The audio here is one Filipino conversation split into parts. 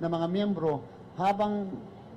ng mga miyembro habang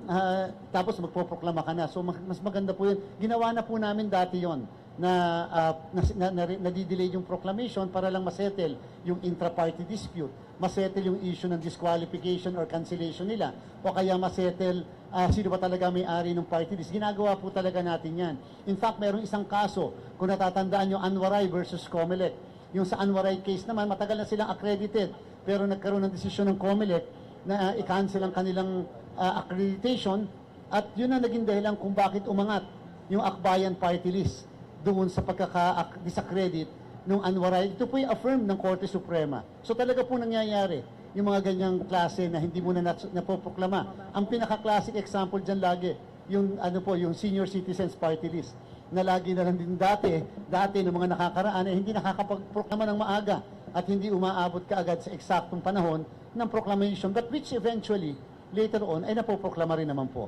ah, tapos magpoproklama ka na. So ma- mas maganda po yun. Ginawa na po namin dati yon na, ah, na, na, na, nadidelay yung proclamation para lang masettle yung intra-party dispute, masettle yung issue ng disqualification or cancellation nila, o kaya masettle ah, sino ba talaga may-ari ng party list. Ginagawa po talaga natin yan. In fact, mayroong isang kaso, kung natatandaan yung Anwaray versus Comelec. Yung sa Anwaray case naman, matagal na silang accredited, pero nagkaroon ng desisyon ng Comelec na uh, i-cancel ang kanilang ah, accreditation at yun ang naging dahilan kung bakit umangat yung Akbayan Party List doon sa pagkaka-discredit ng Anwaray. Ito po yung affirm ng Korte Suprema. So talaga po nangyayari yung mga ganyang klase na hindi muna nat- napoproklama. Ang pinaka-classic example dyan lagi, yung ano po, yung Senior Citizens Party List na lagi na lang din dati, dati ng mga nakakaraan ay hindi nakakapagproklama ng maaga at hindi umaabot kaagad sa eksaktong panahon ng proclamation but which eventually later on ay napoproklama rin naman po.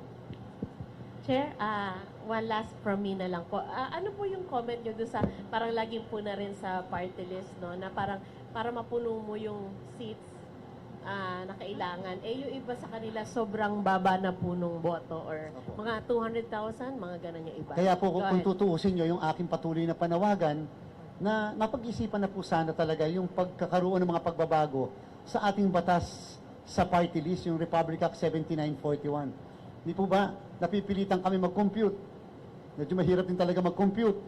Chair, ah, one last from me na lang po. Ah, ano po yung comment nyo doon sa, parang laging po na rin sa party list, no? Na parang, para mapuno mo yung seats ah, na kailangan. Eh, yung iba sa kanila, sobrang baba na punong boto or Opo. mga 200,000, mga ganun yung iba. Kaya po kung, Go kung ahead. tutuusin nyo yung aking patuloy na panawagan na mapag-isipan na po sana talaga yung pagkakaroon ng mga pagbabago sa ating batas sa party list, yung Republic Act 7941. Di po ba napipilitan kami mag-compute? Medyo mahirap din talaga mag-compute.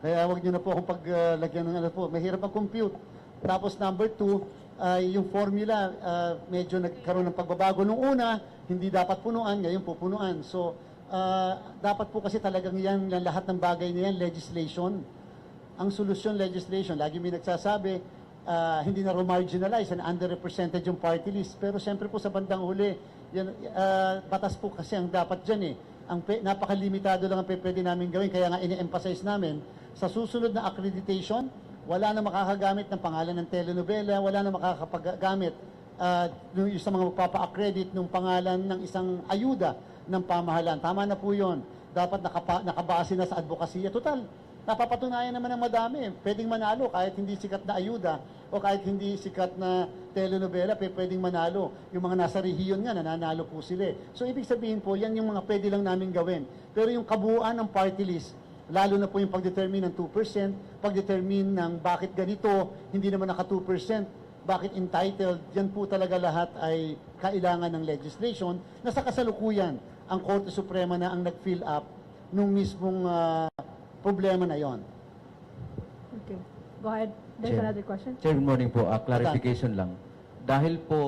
Kaya wag niyo na po akong paglagyan ng ano po. Mahirap mag-compute. Tapos number two, ay yung formula, ah, medyo nagkaroon ng pagbabago. Nung una, hindi dapat punuan, ngayon pupunuan. So, ah, dapat po kasi talagang yan, yan, lahat ng bagay na yan, legislation. Ang solusyon, legislation. Lagi may nagsasabi, ah, hindi na marginalize and underrepresented yung party list. Pero siyempre po sa bandang huli, yan, ah, batas po kasi ang dapat dyan eh. Ang pe, napakalimitado lang ang pe- pwede namin gawin. Kaya nga ini-emphasize namin, sa susunod na accreditation, wala na makakagamit ng pangalan ng telenovela, wala na makakapaggamit uh, yung sa mga magpapa-accredit ng pangalan ng isang ayuda ng pamahalaan. Tama na po yun. Dapat nakapa, nakabase na sa advokasya. Total, napapatunayan naman ng madami. Pwedeng manalo kahit hindi sikat na ayuda o kahit hindi sikat na telenovela, pwedeng manalo. Yung mga nasa rehiyon nga, nananalo po sila. eh. So, ibig sabihin po, yan yung mga pwede lang namin gawin. Pero yung kabuuan ng party list, lalo na po yung pagdetermine ng 2%, pagdetermine ng bakit ganito, hindi naman naka 2%, bakit entitled, yan po talaga lahat ay kailangan ng legislation na sa kasalukuyan, ang Korte Suprema na ang nag-fill up nung mismong ah, problema na yon. Okay. Go ahead. There's Chair. another question. Chair, good morning po. Ah, clarification lang. Dahil po